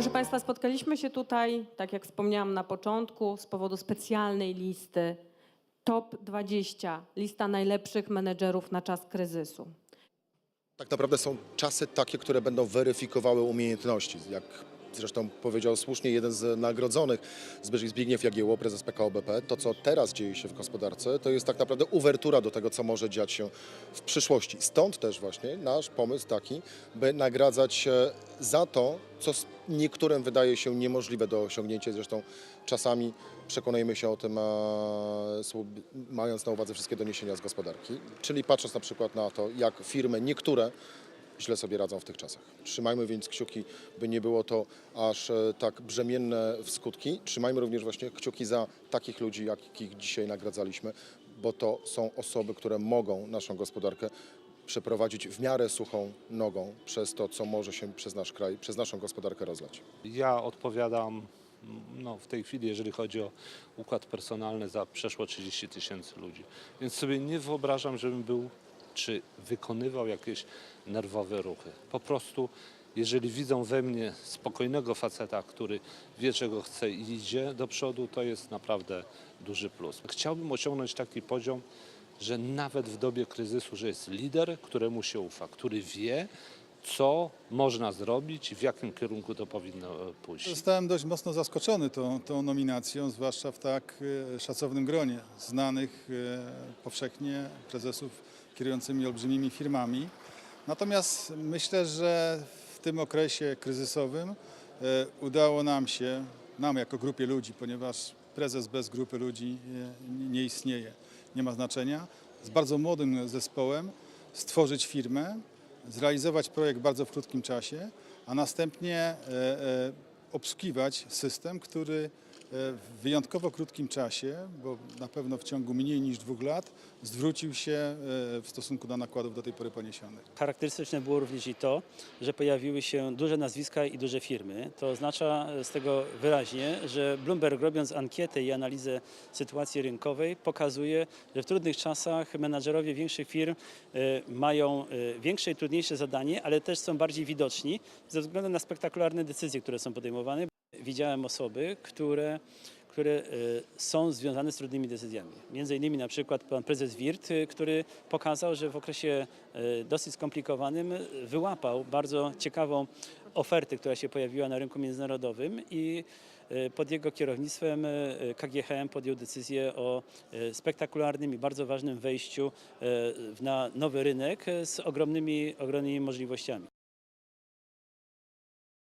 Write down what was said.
Proszę Państwa, spotkaliśmy się tutaj, tak jak wspomniałam na początku, z powodu specjalnej listy Top 20, lista najlepszych menedżerów na czas kryzysu. Tak naprawdę są czasy takie, które będą weryfikowały umiejętności. Jak zresztą powiedział słusznie jeden z nagrodzonych, Zbigniew Jagiełło, prezes PKO BP, to co teraz dzieje się w gospodarce, to jest tak naprawdę uwertura do tego, co może dziać się w przyszłości. Stąd też właśnie nasz pomysł taki, by nagradzać za to, co niektórym wydaje się niemożliwe do osiągnięcia. Zresztą czasami przekonujemy się o tym, e, mając na uwadze wszystkie doniesienia z gospodarki. Czyli patrząc na przykład na to, jak firmy niektóre źle sobie radzą w tych czasach. Trzymajmy więc kciuki, by nie było to aż e, tak brzemienne w skutki. Trzymajmy również właśnie kciuki za takich ludzi, jakich dzisiaj nagradzaliśmy, bo to są osoby, które mogą naszą gospodarkę przeprowadzić w miarę suchą nogą przez to, co może się przez nasz kraj, przez naszą gospodarkę rozlać. Ja odpowiadam mm, no, w tej chwili, jeżeli chodzi o układ personalny, za przeszło 30 tysięcy ludzi. Więc sobie nie wyobrażam, żebym był czy wykonywał jakieś nerwowe ruchy. Po prostu, jeżeli widzą we mnie spokojnego faceta, który wie, czego chce i idzie do przodu, to jest naprawdę duży plus. Chciałbym osiągnąć taki poziom, że nawet w dobie kryzysu, że jest lider, któremu się ufa, który wie, co można zrobić i w jakim kierunku to powinno e, pójść. Zostałem dość mocno zaskoczony tą, tą nominacją, zwłaszcza w tak e, szacownym gronie znanych e, powszechnie prezesów kierującymi olbrzymimi firmami. Natomiast myślę, że w tym okresie kryzysowym udało nam się, nam jako grupie ludzi, ponieważ prezes bez grupy ludzi nie istnieje, nie ma znaczenia, z bardzo młodym zespołem stworzyć firmę, zrealizować projekt bardzo w krótkim czasie, a następnie e, e, obsługiwać system, który w wyjątkowo krótkim czasie, bo na pewno w ciągu mniej niż dwóch lat, zwrócił się e, w stosunku do nakładów do tej pory poniesionych. Charakterystyczne było również i to, że pojawiły się duże nazwiska i duże firmy. To oznacza z tego wyraźnie, że Bloomberg robiąc ankietę i analizę sytuacji rynkowej pokazuje, że w trudnych czasach menadżerowie większych firm e, mają e, większe i trudniejsze zadanie, ale też są bardziej widoczni ze względu na spektakularne decyzje, które są podejmowane. Widziałem osoby, które które e, są związane z trudnymi decyzjami. Między innymi na przykład pan prezes Wirt, e, który pokazał, że w okresie e, dosyć skomplikowanym wyłapał bardzo ciekawą ofertę, która się pojawiła na rynku międzynarodowym i pod jego kierownictwem KGHM podjął decyzję o spektakularnym i bardzo ważnym wejściu na nowy rynek z ogromnymi, ogromnymi możliwościami.